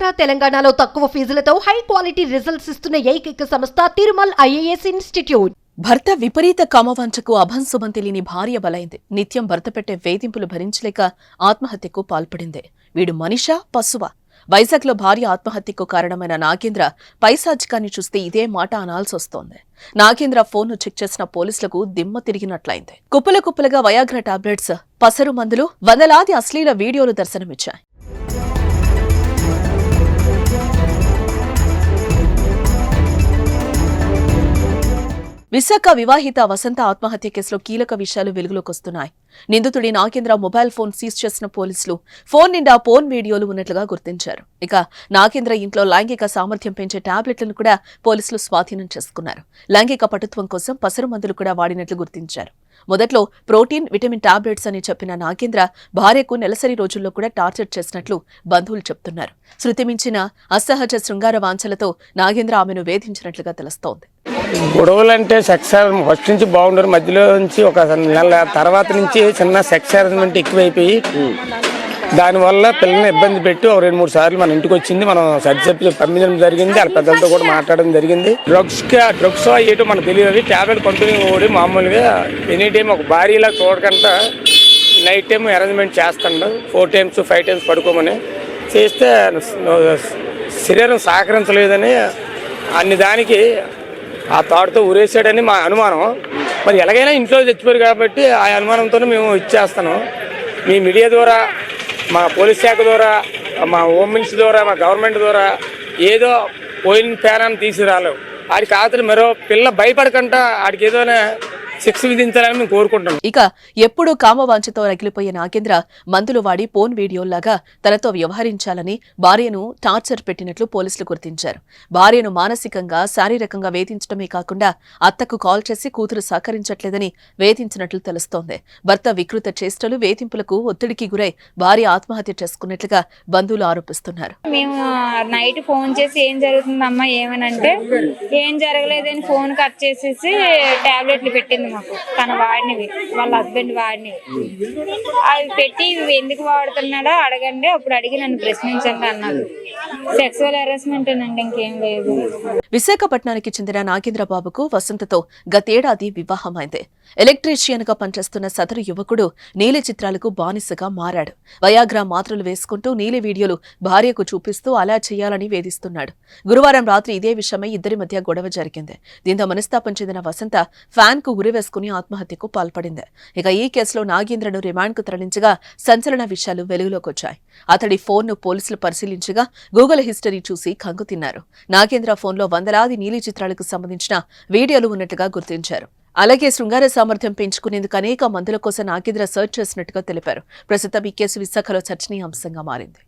ఆంధ్ర తెలంగాణలో తక్కువ ఫీజులతో high quality results ఇస్తున్న ఏకైక సంస్థ తిరుమల్ ఐఏఎస్ ఇన్స్టిట్యూట్. భర్త విపరీత కామవాంఛకు అభంశుభం తెలియని భార్య బలైంది. నిత్యం భర్త పెట్టే వేధింపులు భరించలేక ఆత్మహత్యకు పాల్పడింది. వీడు మనిషా పశువా. వైజాగ్లో భార్య ఆత్మహత్యకు కారణమైన నాగేంద్ర పైశాచికాన్ని చూస్తే ఇదే మాట అనాల్సొస్తోంది నాగేంద్ర ఫోన్ను చెక్ చేసిన పోలీసులకు దిమ్మ తిరిగినట్లయింది. కుప్పల కుప్పలుగా వయాగ్ర టాబ్లెట్స్ పసరు మందులు వందలాది అశ్లీల వీడియోలు దర్శనమిచ్చాయి. విశాఖ వివాహిత వసంత ఆత్మహత్య కేసులో కీలక విషయాలు వెలుగులోకి వస్తున్నాయి. నిందితుడి నాగేంద్ర మొబైల్ ఫోన్ సీజ్ చేసిన పోలీసులు ఫోన్ నిండా ఫోన్ వీడియోలు ఉన్నట్లుగా గుర్తించారు. ఇక నాగేంద్ర ఇంట్లో లైంగిక సామర్థ్యం పెంచే టాబ్లెట్లను కూడా పోలీసులు స్వాధీనం చేసుకున్నారు. లైంగిక పటుత్వం కోసం పసరు మందులు కూడా వాడినట్లు గుర్తించారు. మొదట్లో ప్రోటీన్ విటమిన్ టాబ్లెట్స్ అని చెప్పిన నాగేంద్ర భార్యకు నెలసరి రోజుల్లో కూడా టార్చర్ చేసినట్లు బంధువులు చెప్తున్నారు. శృతిమించిన అసహజ శృంగార వాంఛలతో నాగేంద్ర ఆమెను వేధించినట్లుగా తెలుస్తోంది. గొడవలు అంటే సెక్స్ ఫస్ట్ నుంచి బాగుండరు మధ్యలో నుంచి ఒక నెల తర్వాత నుంచి చిన్న సెక్స్ హారాస్మెంట్ ఎక్కువైపోయి దానివల్ల పిల్లల్ని ఇబ్బంది పెట్టి ఒక రెండు మూడు సార్లు మన ఇంటికి వచ్చింది మనం సర్ది చెప్పి పంపించడం జరిగింది వాళ్ళ పెద్దలతో కూడా మాట్లాడడం జరిగింది. డ్రగ్స్ డ్రగ్స్ అయ్యేటో మనకు తెలియదు టాబ్లెట్ కంపెనీ ఓడి మామూలుగా ఎనీ టైం ఒక భారీలా చూడకుండా నైట్ టైం అరేంజ్మెంట్ చేస్తాడు ఫోర్ టైమ్స్ ఫైవ్ టైమ్స్ పడుకోమని. చేస్తే శరీరం సహకరించలేదని అన్ని దానికి ఆ తాడుతో ఉరేసాడని మా అనుమానం. మరి ఎలాగైనా ఇంట్లో చచ్చిపోయారు కాబట్టి ఆ అనుమానంతో మేము ఇచ్చేస్తాను. మీ మీడియా ద్వారా మా పోలీస్ శాఖ ద్వారా మా హోమ్ మినిస్టర్ ద్వారా మా గవర్నమెంట్ ద్వారా ఏదో పోయిన పేరాన్ని తీసుకురాలేవు ఆడికి ఆతలు మరో పిల్ల భయపడకుండా ఆడికి ఏదోనే శిక్ష విధించాలని మేము కోరుకుంటున్నాం. ఇక ఎప్పుడూ కామవాంఛతో రగిలిపోయే నాగేంద్ర మందులు వాడి ఫోన్ వీడియోల్లాగా తనతో వ్యవహరించాలని భార్యను టార్చర్ పెట్టినట్లు పోలీసులు గుర్తించారు. భార్యను మానసికంగా శారీరకంగా వేధించడమే కాకుండా అత్తకు కాల్ చేసి కూతురు సహకరించట్లేదని వేధించినట్లు తెలుస్తోంది. భర్త వికృత చేష్టలు వేధింపులకు ఒత్తిడికి గురై భార్య ఆత్మహత్య చేసుకున్నట్లుగా బంధువులు ఆరోపిస్తున్నారు. మేము నైట్ ఫోన్ చేసి ఏం జరుగుతుందమ్మా ఏమనంటే ఏం జరగలేదని ఫోన్ కట్ చేసేసి టాబ్లెట్లు పెట్టింది మాకు తన వాడినవి వాళ్ళ హస్బెండ్ వాడినవి అవి పెట్టి ఇవి ఎందుకు వాడుతున్నాడో అడగండి. అప్పుడు అడిగి నన్ను ప్రశ్నించండి అన్నారు సెక్సువల్ హెరాస్మెంట్ అండి ఇంకేం లేదు. విశాఖపట్నానికి చెందిన నాగేంద్ర బాబుకు వసంతతో గతేడాది వివాహమైంది. ఎలక్ట్రీషియన్గా పనిచేస్తున్న సదరు యువకుడు నీలి చిత్రాలకు బానిసగా మారాడు. వయాగ్రా మాత్రలు వేసుకుంటూ నీలి వీడియోలు భార్యకు చూపిస్తూ అలా చేయాలని వేధిస్తున్నాడు. గురువారం రాత్రి ఇదే విషయమై ఇద్దరి మధ్య గొడవ జరిగింది. దీంతో మనస్తాపం చెందిన వసంత ఫ్యాన్కు వేసుకుని ఆత్మహత్యకు పాల్పడింది. ఇక ఈ కేసులో నాగేంద్రను రిమాండ్కు తరలించగా సంచలన విషయాలు వెలుగులోకి వచ్చాయి అతడి ఫోన్ను పోలీసులు పరిశీలించగా గూగుల్ హిస్టరీ చూసి కంగు తిన్నారు. నాగేంద్ర ఫోన్లో వందలాది నీలి చిత్రాలకు సంబంధించిన వీడియోలు ఉన్నట్లుగా గుర్తించారు. అలాగే శృంగార సామర్థ్యం పెంచుకునేందుకు అనేక మందుల కోసం నాగేంద్ర సెర్చ్ చేసినట్టుగా తెలిపారు. ప్రస్తుతం ఈ కేసు విశాఖలో చర్చనీయాంశంగా మారింది.